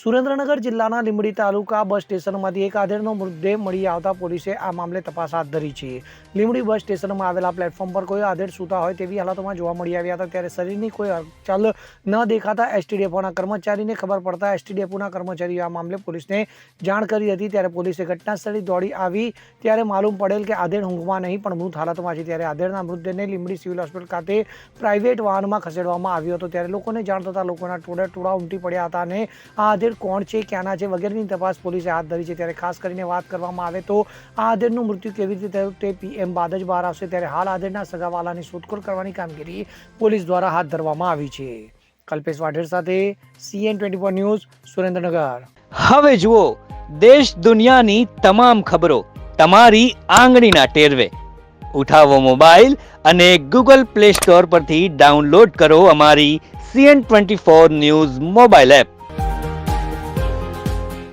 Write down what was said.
સુરેન્દ્રનગર જિલ્લાના લીંબડી તાલુકા બસ સ્ટેશનમાંથી એક આધેડનો મૃતદેહ મળી આવતા પોલીસે આ મામલે તપાસ હાથ ધરી છે. લીંબડી બસ સ્ટેશનમાં આવેલા પ્લેટફોર્મ પર કોઈ આધેડ સૂતા હોય તેવી હાલતમાં જોવા મળી આવ્યા હતા. ત્યારે શરીરની કોઈ હલચલ ન દેખાતા એસટી ડેપોના કર્મચારીને ખબર પડતા એસટી ડેપોના કર્મચારીઓ આ મામલે પોલીસને જાણ કરી હતી. ત્યારે પોલીસે ઘટના સ્થળે દોડી આવી. ત્યારે માલુમ પડેલ કે આધેડ ઊંઘમાં નહીં, પણ મૃત હાલતમાં છે. ત્યારે આધેડના મૃતદેહને લીંબડી સિવિલ હોસ્પિટલ ખાતે પ્રાઇવેટ વાહનમાં ખસેડવામાં આવ્યો હતો. ત્યારે લોકોને જાણ થતાં લોકોના ટોળે ટોળા ઉમટી પડ્યા હતા અને આ આધેડ કોણ છે, ક્યાંના છે વગેરેની તપાસ પોલીસે હાથ ધરી છે. ત્યારે ખાસ કરીને વાત કરવામાં આવે તો આ આધેડનું મૃત્યુ કેવી રીતે થયું તે પીએમ બાદ જ બહાર આવશે. ત્યારે હાલ આધેડના સગાવાલાની શોધખોળ કરવાની કામગીરી પોલીસ દ્વારા હાથ ધરવામાં આવી છે. કલ્પેશ વાઢેર સાથે CN twenty four news, Surendranagar. હવે જુઓ, દેશ દુનિયાની તમામ ખબરો તમારી આંગળીના ટેરવે. ઉઠાવો મોબાઈલ અને ગૂગલ પ્લે સ્ટોર પરથી ડાઉનલોડ કરો અમારી CN twenty four news mobile app.